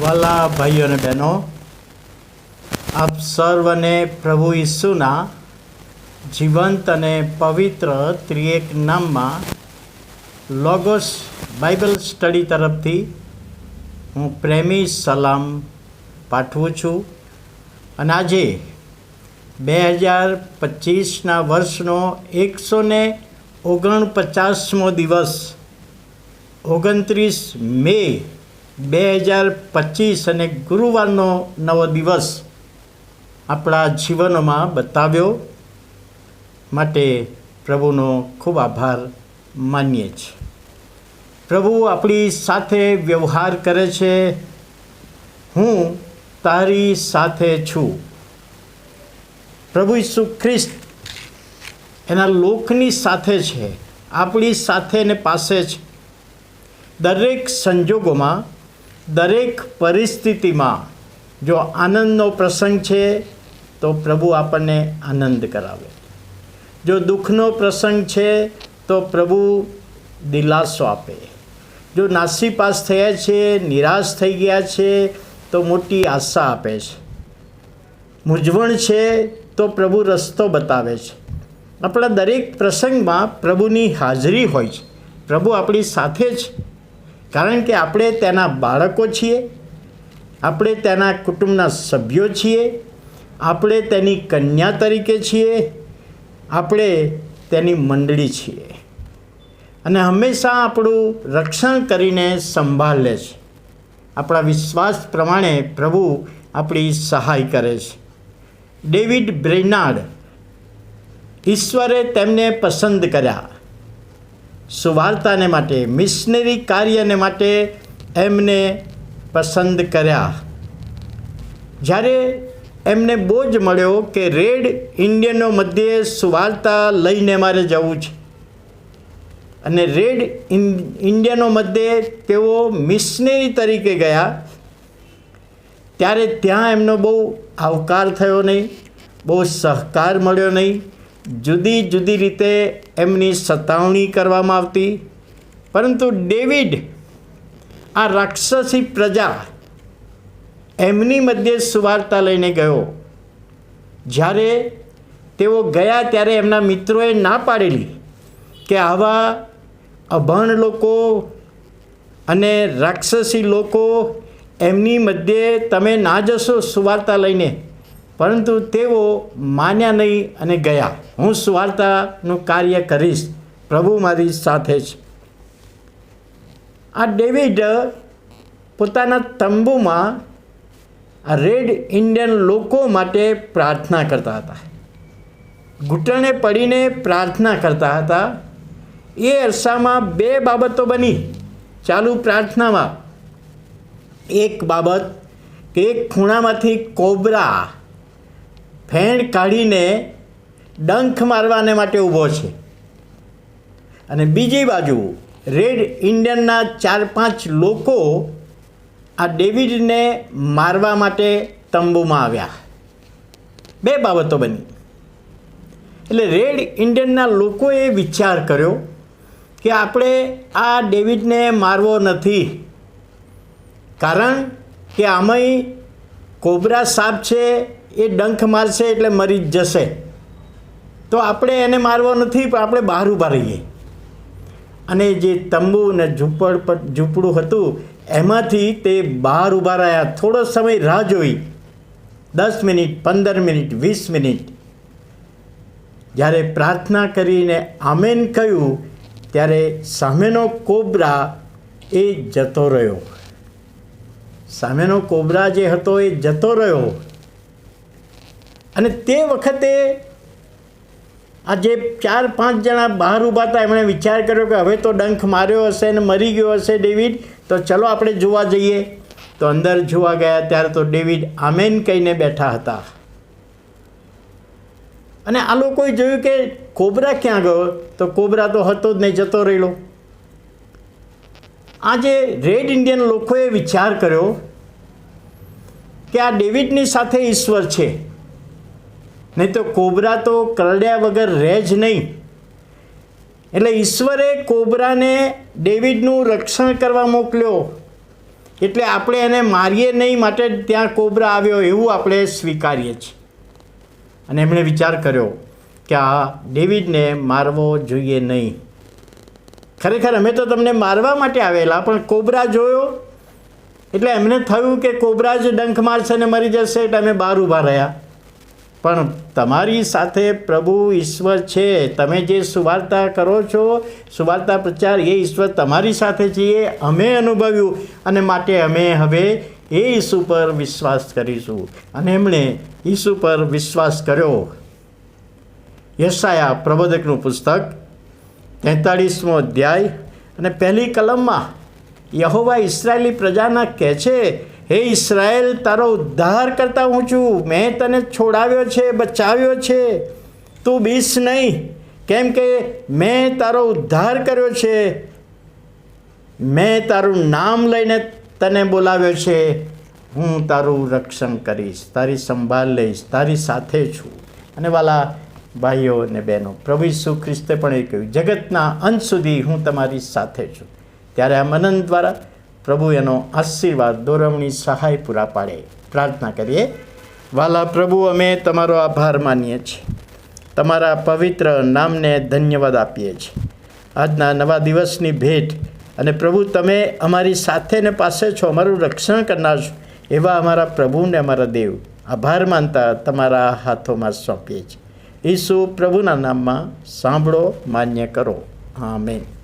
વાલા ભાઈઓ અને બહેનો, આપ સર્વને પ્રભુ ઈસુના જીવંત અને પવિત્ર ત્રિએક નામમાં લોગોસ બાઇબલ સ્ટડી તરફથી હું પ્રેમી સલામ પાઠવું છું. અને આજે બે હજાર પચીસના વર્ષનો એકસો ને ઓગણપચાસમો દિવસ, ઓગણત્રીસ મે બે હજાર પચીસ અને ગુરુવારનો નવો દિવસ આપણા જીવનોમાં બતાવ્યો માટે પ્રભુનો ખૂબ આભાર માનીએ છીએ. પ્રભુ આપણી સાથે વ્યવહાર કરે છે. હું તારી સાથે છું. પ્રભુ ઈસુ ખ્રિસ્ત એના લોકની સાથે છે, આપણી સાથે ને પાસે છે. દરેક સંજોગોમાં દરેક પરિસ્થિતિમાં જો આનંદનો પ્રસંગ છે, તો પ્રભુ આપણને આનંદ કરાવે. જો દુઃખનો પ્રસંગ છે, તો પ્રભુ દિલાસો આપે. જો નાસીપાસ થયા છે, નિરાશ થઈ ગયા છે, તો મોટી આશા આપે છે. મૂંઝવણ છે, તો પ્રભુ રસ્તો બતાવે છે. આપણા દરેક પ્રસંગમાં પ્રભુની હાજરી હોય છે. પ્રભુ આપણી સાથે જ કારણ કે આપણે તેના બાળકો છીએ, આપણે તેના કુટુંબના સભ્યો છીએ, આપણે તેની કન્યા તરીકે છીએ, આપણે તેની મંડળી છીએ. અને હંમેશા આપણું રક્ષણ કરીને સંભાળ લે છે. આપણા વિશ્વાસ પ્રમાણે પ્રભુ આપણી સહાય કરે છે. ડેવિડ બ્રેનાર્ડ ઈશ્વરે તેમને પસંદ કર્યા. સુવાર્તાને માટે, મિશનરી કાર્યને માટે એમને પસંદ કર્યા. જ્યારે એમને બોજ મળ્યો કે રેડ ઇન્ડિયનો મધ્યે સુવાર્તા લઈને મારે જવું છે. અને રેડ ઇન્ડિયનો મધ્યે તેઓ મિશનરી તરીકે ગયા, ત્યારે ત્યાં એમનો બહુ આવકાર થયો નહીં, બહુ સહકાર મળ્યો નહીં. જુદી જુદી રીતે એમની સતાવણી કરવામાં આવતી. પરંતુ ડેવિડ, આ રાક્ષસી પ્રજા, એમની મધ્યે સુવાર્તા લઈને ગયો. જ્યારે તેઓ ગયા ત્યારે એમના મિત્રોએ ના પાડેલી કે આવા અભણ લોકો અને રાક્ષસી લોકો એમની મધ્યે તમે ના જશો સુવાર્તા લઈને. પરંતુ તેઓ માન્યા નહીં અને ગયા. હું સ્વાર્તાનું કાર્ય કરીશ. પ્રભુ મારી સાથે છે. આ ડેવિડ પોતાના તંબુમાં રેડ ઇન્ડિયન લોકો માટે પ્રાર્થના કરતા હતા. ઘૂંટણે પડીને પ્રાર્થના કરતા હતા. એ અરસામાં બે બાબતો બની. ચાલુ પ્રાર્થનામાં એક બાબત કે એક ખૂણામાંથી કોબરા ફેણ કાઢીને ડંખ મારવાને માટે ઊભો છે. અને બીજી બાજુ રેડ ઇન્ડિયનના ચાર પાંચ લોકો આ ડેવિડને મારવા માટે તંબુમાં આવ્યા. બે બાબતો બની. એટલે રેડ ઇન્ડિયનના લોકોએ વિચાર કર્યો કે આપણે આ ડેવિડને મારવો નથી. કારણ કે આમાંય કોબરા સાપ છે એ ડંખ મારશે એટલે મરી જ જશે. તો આપણે એને મારવો નથી, પણ આપણે બહાર ઊભા રહીએ. અને જે તંબુ ને ઝૂંપડ ઝૂંપડું હતું, એમાંથી તે બહાર ઊભા રહ્યા. થોડો સમય રાહ જોઈ. દસ મિનિટ, પંદર મિનિટ, વીસ મિનિટ. જ્યારે પ્રાર્થના કરીને આમેન કહ્યું, ત્યારે સામેનો કોબરા એ જતો રહ્યો. સામેનો કોબરા જે હતો એ જતો રહ્યો. અને તે વખતે આ જે ચાર, પાંચ જણા બહાર ઊભા હતા, એમણે વિચાર કર્યો કે હવે તો ડંખ માર્યો હશે અને મરી ગયો હશે ડેવિડ, તો ચલો આપણે જોવા જઈએ. તો અંદર જોવા ગયા, ત્યારે તો ડેવિડ આમેન કહીને બેઠા હતા. અને આ લોકોએ જોયું કે કોબરા ક્યાં ગયો? તો કોબરા તો હતો જ નહીં, જતો રહેલો. આ જે રેડ ઇન્ડિયન લોકોએ વિચાર કર્યો કે આ ડેવિડની સાથે ઈશ્વર છે. નહીં તો કોબરા તો કરડ્યા વગર રહે જ નહીં. એટલે ઈશ્વરે કોબરાને ડેવિડનું રક્ષણ કરવા મોકલ્યો. એટલે આપણે એને મારીએ નહીં માટે ત્યાં કોબરા આવ્યો એવું આપણે સ્વીકારીએ છીએ. અને એમણે વિચાર કર્યો કે આ ડેવિડને મારવો જોઈએ નહીં. ખરેખર અમે તો તમને મારવા માટે આવેલા, પણ કોબરા જોયો. એટલે એમને થયું કે કોબરા જ ડંખ મારશે ને મરી જશે એટલે અમે બહાર ઊભા રહ્યા. પણ તમારી સાથે પ્રભુ ઈશ્વર છે. તમે જે સુવાર્તા કરો છો, સુવાર્તા પ્રચાર એ ઈશ્વર તમારી સાથે છે એ અમે અનુભવ્યું અને માટે અમે હવે એ ઈસુ પર વિશ્વાસ કરીશું. અને એમણે ઈસુ પર વિશ્વાસ કર્યો. યશાયા પ્રબોધકનું પુસ્તક તેતાળીસમો અધ્યાય. અને પહેલી કલમમાં યહોવા ઇસરાયેલી પ્રજાના કહે છે હે ઇસરાયલ, તારો ઉદ્ધાર કરતા હું છું. મેં તને છોડાવ્યો છે, બચાવ્યો છે. તું બીસ નહીં. કેમ કે મેં તારો ઉદ્ધાર કર્યો છે. મેં તારું નામ લઈને તને બોલાવ્યો છે. હું તારું રક્ષણ કરીશ, તારી સંભાળ લઈશ, તારી સાથે છું. અને વાલા ભાઈઓ અને બહેનો, પ્રભુ ઈસુ ખ્રિસ્તે પણ એ કહ્યું, જગતના અંત સુધી હું તમારી સાથે છું. ત્યારે આ મનન દ્વારા પ્રભુ એનો આશીર્વાદ, દોરવણી, સહાય પૂરા પાડે. પ્રાર્થના કરીએ. વાલા પ્રભુ, અમે તમારો આભાર માનીએ છીએ. તમારા પવિત્ર નામને ધન્યવાદ આપીએ છીએ. આજના નવા દિવસની ભેટ અને પ્રભુ, તમે અમારી સાથે ને પાસે છો, અમારું રક્ષણ કરનાર છો, એવા અમારા પ્રભુને અમારા દેવ આભાર માનતા તમારા હાથોમાં સોંપીએ છીએ. ઈસુ પ્રભુના નામમાં સાંભળો, માન્ય કરો. આમેન.